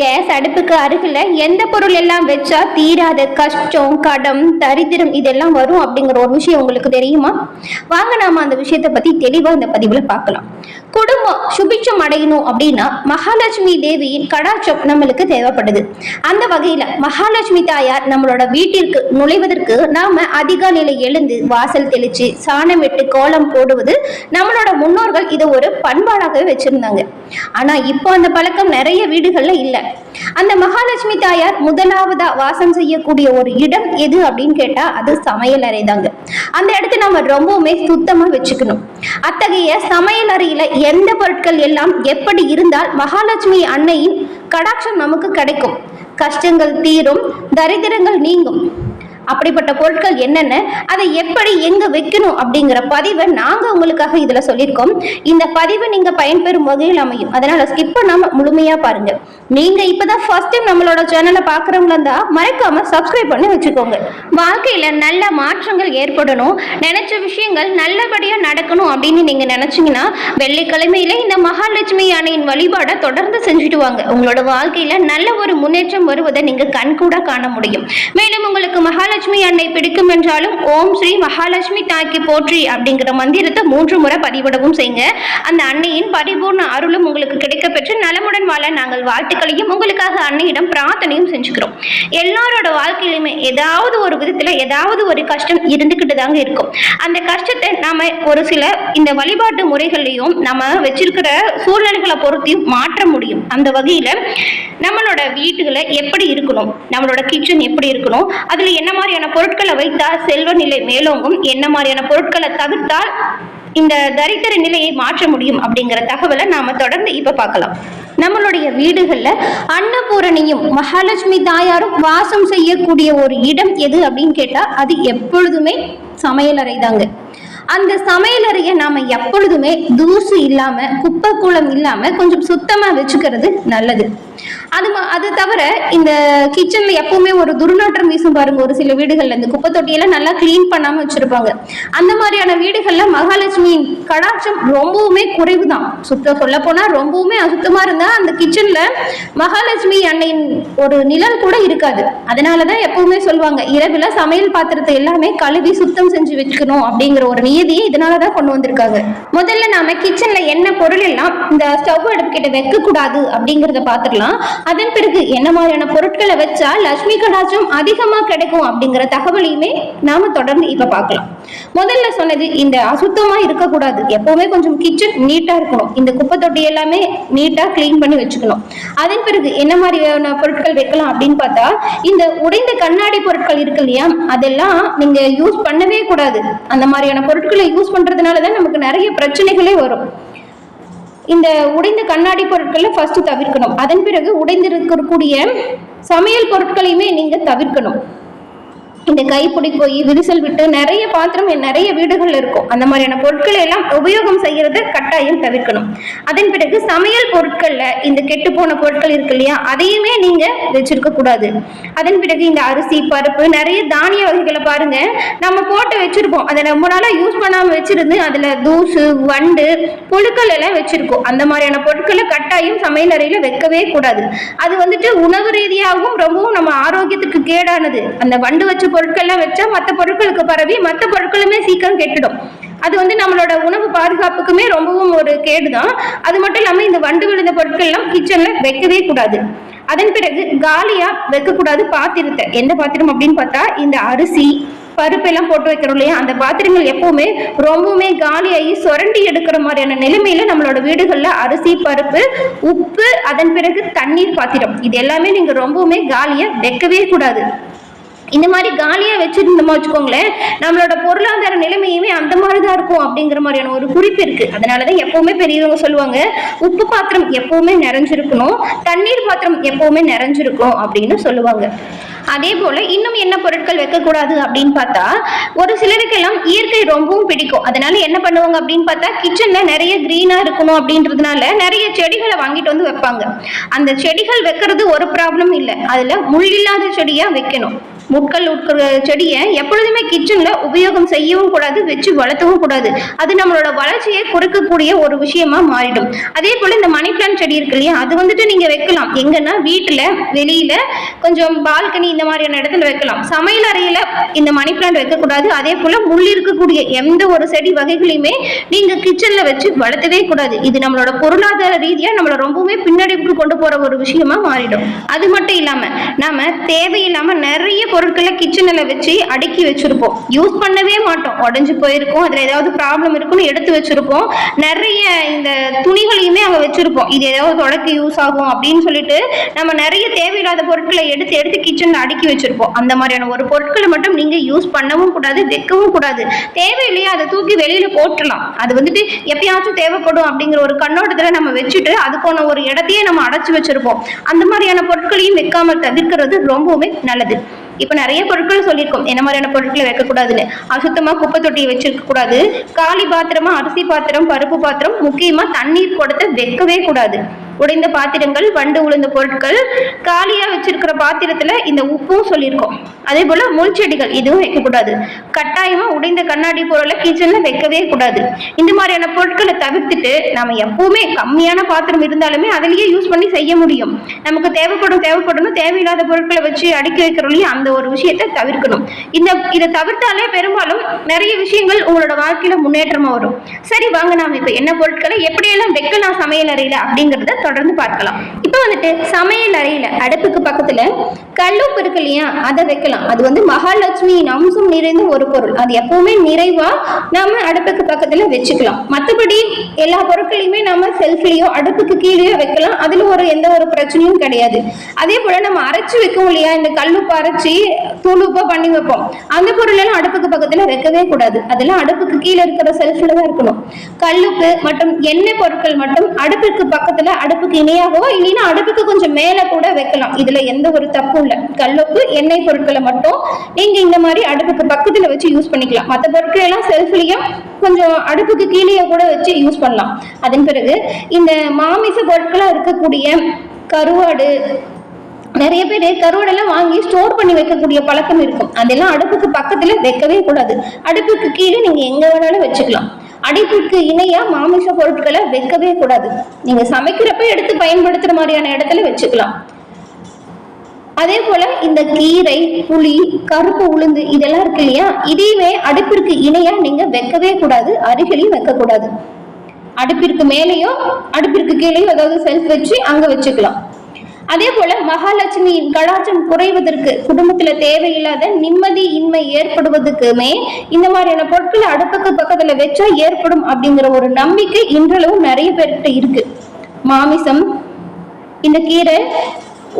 Case அடுப்புக்கு அருகில் எந்த பொருள் எல்லாம் வச்சா தீராத கஷ்டம் கடம் தரித்திரம் இதெல்லாம் வரும் அப்படிங்கிற ஒரு விஷயம் உங்களுக்கு தெரியுமா? வாங்க நாம அந்த விஷயத்தை பத்தி தெளிவா இந்த பதிவுல பார்க்கலாம். குடும்பம் சுபிட்சம் அடையணும் அப்படின்னா மகாலட்சுமி தேவியின் கடாட்சம் நம்மளுக்கு தேவைப்படுது. அந்த வகையில மகாலட்சுமி தாயார் நம்மளோட வீட்டிற்கு நுழைவதற்கு நாம அதிகாலையில எழுந்து வாசல் தெளிச்சு சாணமிட்டு கோலம் போடுவது நம்மளோட முன்னோர்கள் இதை ஒரு பண்பாடாகவே வச்சிருந்தாங்க. ஆனா இப்போ அந்த பழக்கம் நிறைய வீடுகள்ல அந்த மகாலட்சுமி தாயார் முதலாவதா வாசம் செய்யக்கூடிய ஒரு இடம் எது அப்படின்னு கேட்டா அது சமையல் அறை தாங்க அந்த இடத்த நம்ம ரொம்பவுமே சுத்தமா வச்சுக்கணும். அத்தகைய சமையல் அறையில எந்த பொருட்கள் எல்லாம் எப்படி இருந்தால் மகாலட்சுமி அன்னையின் கடாட்சம் நமக்கு கிடைக்கும். கஷ்டங்கள் தீரும் தரித்திரங்கள் நீங்கும். அப்படிப்பட்ட பொருட்கள் என்னென்ன அதை எப்படி எங்க வைக்கணும் அப்படிங்கிற பதிவை நாங்க உங்களுக்காக இதுல சொல்லியிருக்கோம். இந்த பதிவு நீங்க பயன்பெறும் வகையில் அமையும். அதனால ஸ்கிப் பண்ணாம முழுமையா பாருங்க. நீங்க இப்பதான் ஃபர்ஸ்ட் டைம் நம்மளோட சேனலை பாக்குறவங்களா இருந்தா மறக்காம சப்ஸ்கிரைப் பண்ணி வச்சுக்கோங்க. வாழ்க்கையில நல்ல மாற்றங்கள் ஏற்படணும். நினைச்ச விஷயங்கள் நல்லபடியா நடக்கணும் அப்படின்னு நீங்க நினைச்சீங்கன்னா வெள்ளிக்கிழமையில இந்த மகாலட்சுமி யானையின் வழிபாடை தொடர்ந்து செஞ்சுட்டு வாங்க. உங்களோட வாழ்க்கையில நல்ல ஒரு முன்னேற்றம் வருவதை நீங்க கண்கூட காண முடியும். மேலும் உங்களுக்கு மகாலட்சுமி அன்னை பிடிக்கும் என்றாலும் ஓம் ஸ்ரீ மகாலட்சுமி தாய்க்கு போற்றி அப்படிங்கிற மந்திரத்தை மூன்று முறை பதிவிடவும் செய்யுங்க. அந்த அன்னையின் பரிபூர்ண அருளும் உங்களுக்கு கிடைக்க பெற்று நலமுடன் வாழ நாங்கள் வாழ்த்துக்களையும் உங்களுக்காக அன்னையிடம் பிரார்த்தனையும் செஞ்சுக்கிறோம். எல்லாரோட வாழ்க்கையிலுமே ஏதாவது ஒரு விதத்துல ஏதாவது ஒரு கஷ்டம் இருந்துக்கிட்டு தாங்க இருக்கும். அந்த கஷ்டத்தை நாம ஒரு சில இந்த வழிபாட்டு முறைகளையும் நம்ம வச்சிருக்கிற சூழ்நிலைகளை பொறுத்தையும் மாற்ற முடியும். அந்த வகையில நம்மளோட வீட்டுகளை எப்படி இருக்கணும்? நம்மளோட கிச்சன் எப்படி இருக்கணும்? அதுல என்ன மாதிரியான பொருட்களை வைத்தால் செல்வ நிலை மேலோங்கும். என்ன மாதிரியான பொருட்களை தவிர்த்தால் இந்த தரித்திர நிலையை மாற்ற முடியும் அப்படிங்கிற தகவலை நாம தொடர்ந்து இப்ப பார்க்கலாம். நம்மளுடைய வீடுகள்ல அன்னபூரணியும் மகாலட்சுமி தாயாரும் வாசம் செய்யக்கூடிய ஒரு இடம் எது அப்படின்னு கேட்டால் அது எப்பொழுதுமே சமையலறை தாங்க அந்த சமையலறையை நாம எப்பொழுதுமே தூசு இல்லாம குப்பை கூளம் இல்லாம கொஞ்சம் சுத்தமா வச்சுக்கிறது நல்லது. அது அது தவிர இந்த கிச்சன்ல எப்பவுமே ஒரு துர்நாற்றம் வீசும் பாருங்க ஒரு சில வீடுகள்ல. இந்த குப்பை தொட்டியெல்லாம் நல்லா க்ளீன் பண்ணாம வச்சிருப்பாங்க. அந்த மாதிரியான வீடுகள்ல மகாலட்சுமியின் கடாட்சம் ரொம்பவுமே குறைவு தான் சுத்த சொல்ல போனா ரொம்பவுமே அசுத்தமா இருந்தா அந்த கிச்சன்ல மகாலட்சுமி அன்னையின் ஒரு நிழல் கூட இருக்காது. அதனாலதான் எப்பவுமே சொல்லுவாங்க இரவுல சமையல் பாத்திரத்தை எல்லாமே கழுவி சுத்தம் செஞ்சு வச்சுக்கணும் அப்படிங்கிற ஒரு நியதியை இதனாலதான் கொண்டு வந்திருக்காங்க. முதல்ல நாம கிச்சன்ல என்ன பொருள் எல்லாம் இந்த ஸ்டவ் அடுப்பு கிட்ட வைக்க கூடாது அப்படிங்கறத பாத்துக்கலாம் அதன் பிறகு என்ன மாதிரியான பொருட்களை வச்சா லட்சுமி கடாச்சம் அதிகமா கிடைக்கும் அப்படிங்கிற தகவலையுமே நாம தொடர்ந்து இப்ப பார்க்கலாம். முதல்ல சொன்னது இந்த அசுத்தமா இருக்கக்கூடாது. எப்பவுமே கொஞ்சம் கிச்சன் நீட்டா இருக்கணும். இந்த குப்பை தொட்டி எல்லாமே நீட்டா கிளீன் பண்ணி வச்சுக்கணும். அதன் பிறகு என்ன மாதிரியான பொருட்கள் வைக்கலாம் அப்படின்னு பார்த்தா இந்த உடைந்த கண்ணாடி பொருட்கள் இருக்கு இல்லையா? அதெல்லாம் நீங்க யூஸ் பண்ணவே கூடாது. அந்த மாதிரியான பொருட்கள் யூஸ் பண்ணுறதுனால தான் நமக்கு நிறைய பிரச்சனைகளே வரும். இந்த உடைந்த கண்ணாடி பொருட்களை ஃபஸ்ட்டு தவிர்க்கணும். அதன் பிறகு உடைந்திருக்கக்கூடிய சமையல் பொருட்களையுமே நீங்க தவிர்க்கணும். இந்த கைப்பிடி போய் விரிசல் விட்டு நிறைய பாத்திரம் நிறைய வீடுகள்ல இருக்கும். அந்த மாதிரியான பொருட்களை எல்லாம் உபயோகம் செய்யறத கட்டாயம் தவிர்க்கணும். அதன் பிறகு சமையல் பொருட்கள்ல இந்த கெட்டு போன பொருட்கள் இருக்கு இல்லையா அதையுமே நீங்க வச்சிருக்க கூடாது. அதன் பிறகு இந்த அரிசி பருப்பு நிறைய தானிய வகைகளை பாருங்க. நம்ம போட்டு வச்சிருப்போம். அதை ரொம்ப நாளா யூஸ் பண்ணாம வச்சிருந்து அதுல தூசு வண்டு புழுக்கள் எல்லாம் வச்சிருக்கோம். அந்த மாதிரியான பொருட்களை கட்டாயம் சமையல் அறையில வைக்கவே கூடாது. அது வந்துட்டு உணவு ரீதியாகவும் ரொம்பவும் நம்ம ஆரோக்கியத்துக்கு கேடானது. அந்த வண்டு வச்சு பொருட்கள்லாம் வச்சா மற்ற பொருட்களுக்கு பரவி மற்ற பொருட்களுமே சீக்கிரம் கெட்டுடும். அது வந்து நம்மளோட உணவு பாதுகாப்புக்குமே ரொம்பவும் ஒரு கேடு தான் அது மட்டும் இல்லாமல் இந்த வண்டு விழுந்த பொருட்கள்லாம் கிச்சனில் வைக்கவே கூடாது. அதன் பிறகு காலியாக வைக்கக்கூடாது பாத்திரத்தை. எந்த பாத்திரம் அப்படின்னு பார்த்தா இந்த அரிசி பருப்பெல்லாம் போட்டு வைக்கிறோம் இல்லையா? அந்த பாத்திரங்கள் எப்பவுமே ரொம்பவுமே காலியாகி சுரண்டி எடுக்கிற மாதிரியான நிலைமையில நம்மளோட வீடுகளில் அரிசி பருப்பு உப்பு அதன் பிறகு தண்ணீர் பாத்திரம். இது எல்லாமே நீங்க ரொம்பவுமே காலியாக வைக்கவே கூடாது. இந்த மாதிரி காலியாக வச்சுருந்தோமா வச்சுக்கோங்களேன் நம்மளோட பொருளாதார நிலைமையுமே அந்த மாதிரி தான் இருக்கும் அப்படிங்கிற மாதிரியான ஒரு குறிப்பு இருக்கு. அதனாலதான் எப்பவுமே பெரியவங்க சொல்லுவாங்க உப்பு பாத்திரம் எப்பவுமே நிறைஞ்சிருக்கணும் தண்ணீர் பாத்திரம் எப்பவுமே நிறைஞ்சிருக்கும் அப்படின்னு சொல்லுவாங்க. அதே போல இன்னும் என்ன பொருட்கள் வைக்கக்கூடாது அப்படின்னு பார்த்தா ஒரு சிலருக்கெல்லாம் இயற்கை ரொம்பவும் பிடிக்கும். அதனால என்ன பண்ணுவாங்க அப்படின்னு பார்த்தா கிச்சன்ல நிறைய கிரீனா இருக்கணும் அப்படின்றதுனால நிறைய செடிகளை வாங்கிட்டு வந்து வைப்பாங்க. அந்த செடிகள் வைக்கிறது ஒரு ப்ராப்ளம் இல்லை. அதுல முள் இல்லாத செடியா வைக்கணும். முட்கள் உட்கிற செடியை எப்பொழுதுமே கிச்சன்ல உபயோகம் செய்யவும் கூடாது வச்சு வளர்த்தவும் கூடாது. அது நம்மளோட வளர்ச்சியை குறைக்கக்கூடிய ஒரு விஷயமா மாறிடும். அதே போல இந்த மணி பிளான்ட் செடி இருக்கு இல்லையா அது வந்துட்டு நீங்க வைக்கலாம். எங்கன்னா வீட்டுல வெளியில கொஞ்சம் பால்கனி இந்த மாதிரியான இடத்துல வைக்கலாம். சமையல் அறையில இந்த மணி பிளான்ட் வைக்கக்கூடாது. அதே போல முள் இருக்கக்கூடிய எந்த ஒரு செடி வகைகளையுமே நீங்க கிச்சன்ல வச்சு வளர்த்தவே கூடாது. இது நம்மளோட பொருளாதார ரீதியா நம்மள ரொம்பவுமே பின்னடைவுக்கு கொண்டு போற ஒரு விஷயமா மாறிடும். அது மட்டும் இல்லாம நாம தேவையில்லாம நிறைய பொருட்களை கிச்சனில் வச்சு அடுக்கி வச்சுருப்போம். யூஸ் பண்ணவே மாட்டோம். உடஞ்சி போயிருக்கும். அதில் ஏதாவது ப்ராப்ளம் இருக்குன்னு எடுத்து வச்சுருப்போம். நிறைய இந்த துணிகளையுமே அங்கே வச்சுருப்போம். இது ஏதாவது தொடக்க யூஸ் ஆகும் அப்படின்னு சொல்லிட்டு நம்ம நிறைய தேவையில்லாத பொருட்களை எடுத்து எடுத்து கிச்சனில் அடுக்கி வச்சுருப்போம். அந்த மாதிரியான ஒரு பொருட்களை மட்டும் நீங்கள் யூஸ் பண்ணவும் கூடாது வைக்கவும் கூடாது. தேவையில்லையா அதை தூக்கி வெளியில் போட்டுடலாம். அது வந்துட்டு எப்பயாச்சும் தேவைப்படும் அப்படிங்கிற ஒரு கண்ணோட்டத்தில் நம்ம வச்சுட்டு அதுக்கான ஒரு இடத்தையே நம்ம அடைச்சி வச்சுருப்போம். அந்த மாதிரியான பொருட்களையும் வைக்காமல் தவிர்க்கிறது ரொம்பவுமே நல்லது. இப்போ நிறைய பொருட்கள் சொல்லியிருக்கோம். என்ன மாதிரியான பொருட்களை வைக்கக்கூடாதுன்னு. அசுத்தமாக குப்பை தொட்டியை வச்சிருக்க கூடாது காலி பாத்திரமா அரிசி பாத்திரம் பருப்பு பாத்திரம் முக்கியமாக தண்ணீர் குடத்தை வைக்கவே கூடாது. உடைந்த பாத்திரங்கள் வண்டு உளுந்த பொருட்கள் காலியாக வச்சிருக்கிற பாத்திரத்தில் இந்த உப்பும் சொல்லியிருக்கோம். அதே போல் முள் செடிகள் இதுவும் வைக்கக்கூடாது கட்டாயமாக உடைந்த கண்ணாடி பொருளை கிச்சனில் வைக்கவே கூடாது. இந்த மாதிரியான பொருட்களை தவிர்த்துட்டு நம்ம எப்பவுமே கம்மியான பாத்திரம் இருந்தாலுமே அதுலேயே யூஸ் பண்ணி செய்ய முடியும். நமக்கு தேவைப்படும் தேவைப்படணும் தேவையில்லாத பொருட்களை வச்சு அடுக்கி வைக்கிறோம் அந்த ஒரு விஷயத்தை தவிர்க்கணும். இந்த இதை தவிர்த்தாலே பெரும்பாலும் நிறைய விஷயங்கள் உங்களோட வாழ்க்கையில் முன்னேற்றமாக வரும். சரி வாங்க நாம இப்போ என்ன பொருட்களை எப்படியெல்லாம் வைக்கலாம் சமையல் அறையில் அப்படிங்கிறத தொடர்ந்து பார்க்கலாம். இப்போ வந்துட்டு சமையல் அறையில அடுப்புக்கு பக்கத்துல கல்லுப்பு இருக்கு இல்லையா அதை வைக்கலாம். அது வந்து மகாலட்சுமியின் அம்சம் நிறைந்த ஒரு பொருள். அது எப்பவுமே நிறைவா நாம அடுப்புக்கு பக்கத்துல வச்சுக்கலாம். மற்றபடி எல்லா பொருட்களையுமே நாம செல்ஃப்லயோ அடுப்புக்கு கீழேயோ வைக்கலாம். அதுல ஒரு எந்த ஒரு பிரச்சனையும் கிடையாது. அதே போல நம்ம அரைச்சு வைக்கவும் இல்லையா? இந்த கல்லுப்பு அரைச்சி தூளுப்பா பண்ணி வைப்போம். அந்த பொருள் எல்லாம் அடுப்புக்கு பக்கத்துல வைக்கவே கூடாது. அதெல்லாம் அடுப்புக்கு கீழே இருக்கிற செல்ஃப்ல தான் இருக்கணும். கல்லுப்பு மற்றும் எண்ணெய் பொருட்கள் மட்டும் அடுப்புக்கு பக்கத்துல அடுப்புக்கு இணையாகவோ இல்லைன்னா அடுப்புக்கு கொஞ்சம் மேல கூட வைக்கலாம். இதுல எந்த ஒரு தப்பும் இல்லை. கல்லுப்பு எண்ணெய் பொருட்களை மட்டும் நீங்க இந்த மாதிரி அடுப்புக்கு பக்கத்துல வச்சு யூஸ் பண்ணிக்கலாம். மற்ற பொருட்கள் எல்லாம் செல்ஃப்லயும் கொஞ்சம் அடுப்புக்கு கீழே கூட வச்சு யூஸ் பண்ணலாம். அதன் பிறகு இந்த மாமிச பொருட்களா இருக்கக்கூடிய கருவாடு நிறைய பேர் கருவாடெல்லாம் வாங்கி ஸ்டோர் பண்ணி வைக்கக்கூடிய பழக்கம் இருக்கும். அதெல்லாம் அடுப்புக்கு பக்கத்துல வைக்கவே கூடாது. அடுப்புக்கு கீழே நீங்க எங்க வேணாலும் வச்சுக்கலாம். அடுப்புக்கு இணைய மாமிச பொருட்களை வைக்கவே கூடாது. நீங்க சமைக்கிறப்ப எடுத்து பயன்படுத்துற மாதிரியான இடத்துல வச்சுக்கலாம். அதே போல இந்த கீரை புளி கருப்பு உளுந்து இதெல்லாம் இருக்கு இல்லையா? இதையுமே அடுப்பிற்கு இணையா நீங்க வைக்கவே கூடாது. அருகிலையும் வைக்க கூடாது அடுப்பிற்கு மேலேயோ அடுப்பிற்கு கீழேயோ ஏதாவது செல்ஃப் வச்சு அங்க வச்சுக்கலாம். அதே போல மகாலட்சுமியின் கடாச்சம் குறைவதற்கு குடும்பத்துல தேவையில்லாத நிம்மதி இன்மை ஏற்படுவதற்குமே இந்த மாதிரியான பொருட்களை அடுப்புக்கு பக்கத்துல வச்சா ஏற்படும் அப்படிங்கிற ஒரு நம்பிக்கை இன்றளவும் நிறைய பேர்கிட்ட இருக்கு. மாமிசம் இந்த கீரை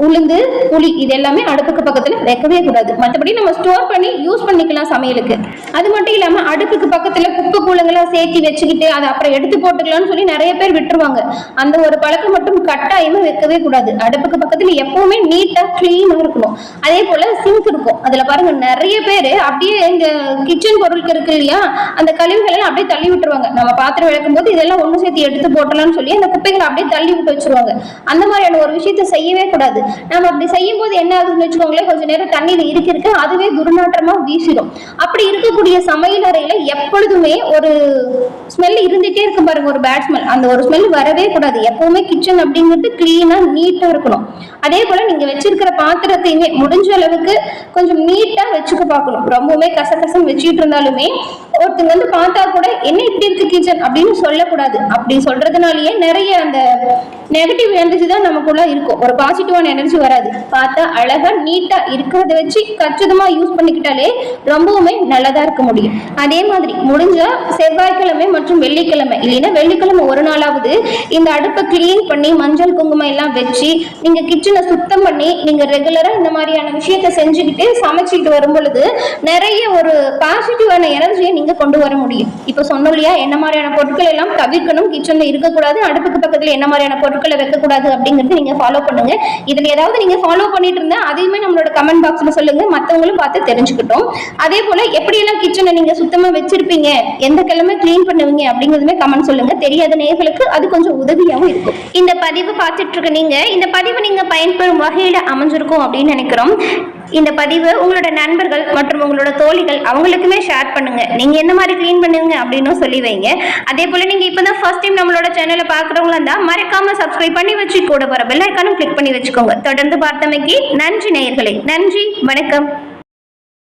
உளுந்து புளி இது எல்லாமே அடுப்புக்கு பக்கத்தில் வைக்கவே கூடாது. மற்றபடி நம்ம ஸ்டோர் பண்ணி யூஸ் பண்ணிக்கலாம் சமையலுக்கு. அது மட்டும் இல்லாமல் அடுப்புக்கு பக்கத்தில் குப்பை கூலங்களா சேர்த்து வச்சுக்கிட்டு அதை அப்புறம் எடுத்து போட்டுக்கலாம்னு சொல்லி நிறைய பேர் விட்டுருவாங்க. அந்த ஒரு பழக்கம் மட்டும் கட்டாயமாக வைக்கவே கூடாது. அடுப்புக்கு பக்கத்தில் எப்பவுமே நீட்டாக க்ளீனாக இருக்கணும். அதே போல் சிங்க் இருக்கும். அதில் பாருங்கள் நிறைய பேர் அப்படியே இந்த கிச்சன் பொருட்கள் இருக்கு இல்லையா? அந்த கழிவுகளெல்லாம் அப்படியே தள்ளி விட்டுருவாங்க. நம்ம பாத்திரம் விளக்கும் போது இதெல்லாம் ஒன்று சேர்த்து எடுத்து போட்டலாம்னு சொல்லி அந்த குப்பைகளை அப்படியே தள்ளி விட்டு வச்சிருவாங்க. அந்த மாதிரியான ஒரு விஷயத்த செய்யவே கூடாது. நம்ம அப்படி செய்யும் போது என்ன ஆகுதுன்னு வச்சுக்கோங்களேன் கொஞ்ச நேரம் தண்ணியில இருக்கு இருக்கு அதுவே துர்நாற்றமா வீசிடும். அப்படி இருக்கக்கூடிய சமையல் அறையில எப்பொழுதுமே ஒரு ஸ்மெல் இருந்துட்டே இருக்கும் பாருங்க ஒரு பேட் ஸ்மெல் அந்த ஒரு ஸ்மெல் வரவே கூடாது. எப்பவுமே கிச்சன் அப்படிங்கிறது கிளீனா நீட்டா இருக்கணும். அதே போல நீங்க வச்சிருக்கிற பாத்திரத்தையுமே முடிஞ்ச அளவுக்கு கொஞ்சம் நீட்டா வச்சுக்க பார்க்கணும். ரொம்பவுமே கசகசம் வச்சுட்டு இருந்தாலுமே ஒருத்தங்க வந்து பார்த்தா கூட என்ன இப்படி இருக்கு கிச்சன்? அப்படின்னு சொல்லக்கூடாது. அப்படி சொல்றதுனாலயே நிறைய அந்த நெகட்டிவ் எனர்ஜி தான் நமக்குள்ள இருக்கும். ஒரு பாசிட்டிவான எனர்ஜி வராது. பார்த்தா அழகா நீட்டா இருக்கிறத வச்சு கச்சிதமா யூஸ் பண்ணிக்கிட்டாலே ரொம்பவுமே நல்லதா இருக்க முடியும். அதே மாதிரி முடிஞ்சா செவ்வாய்க்கிழமை மற்றும் வெள்ளிக்கிழமை இல்லைன்னா வெள்ளிக்கிழமை ஒரு நாளாவது இந்த அடுப்பை கிளீன் பண்ணி மஞ்சள் குங்குமம் எல்லாம் வச்சு நீங்க கிச்சனை சுத்தம் பண்ணி நீங்க ரெகுலரா இந்த மாதிரியான விஷயத்த செஞ்சுக்கிட்டு சமைச்சிட்டு வரும் பொழுது நிறைய ஒரு பாசிட்டிவான எனர்ஜியை நீங்க கொண்டு வர முடியும். இப்போ சொன்னோம் இல்லையா என்ன மாதிரியான பொருட்கள் எல்லாம் தவிர்க்கணும் கிச்சன்ல இருக்கக்கூடாது அடுப்புக்கு பக்கத்துல என்ன மாதிரியான பொருட்களை வைக்கக்கூடாது அப்படிங்கறது நீங்க ஃபாலோ பண்ணுங்க. இதுல ஏதாவது நீங்க ஃபாலோ பண்ணிட்டு இருந்தா அதையுமே நம்மளோட கமெண்ட் பாக்ஸ்ல சொல்லுங்க. மத்தவங்களும் பார்த்து தெரிஞ்சுக்கிட்டோம். அதே போல எப்படி எல்லாம் கிச்சனை நீங்க சுத்தமா வச்சிருப்பீங்க எந்த கிழமை கிளீன் பண்ணுவீங்க அப்படிங்கிறதுமே கமெண்ட் சொல்லுங்க. தெரியாத நேர்களுக்கு அது கொஞ்சம் உதவியாகவும் இருக்கும். இந்த பதிவு பார்த்துட்டு இருக்க நீங்க இந்த பதிவு நீங்க பயன்பெறும் வகையில அமைஞ்சிருக்கும் அப்படின்னு நினைக்கிறோம். இந்த பதிவு உங்களோட நண்பர்கள் மற்றும் உங்களோட தோழிகள் அவங்களுக்குமே ஷேர் பண்ணுங்க. நீங்க என்ன மாதிரி க்ளீன் பண்ணுங்க அப்படின்னு சொல்லி வைங்க. அதே போல நீங்க இப்பதான் ஃபர்ஸ்ட் டைம் நம்மளோட சேனலை பாக்குறவங்களா இருந்தா மறக்காம சப்ஸ்கிரைப் பண்ணி வச்சு கூட வர பெல் ஐக்கானும் கிளிக் பண்ணி வச்சுக்கோங்க. தொடர்ந்து பார்த்தமைக்கு நன்றி நேயர்களே. நன்றி. வணக்கம்.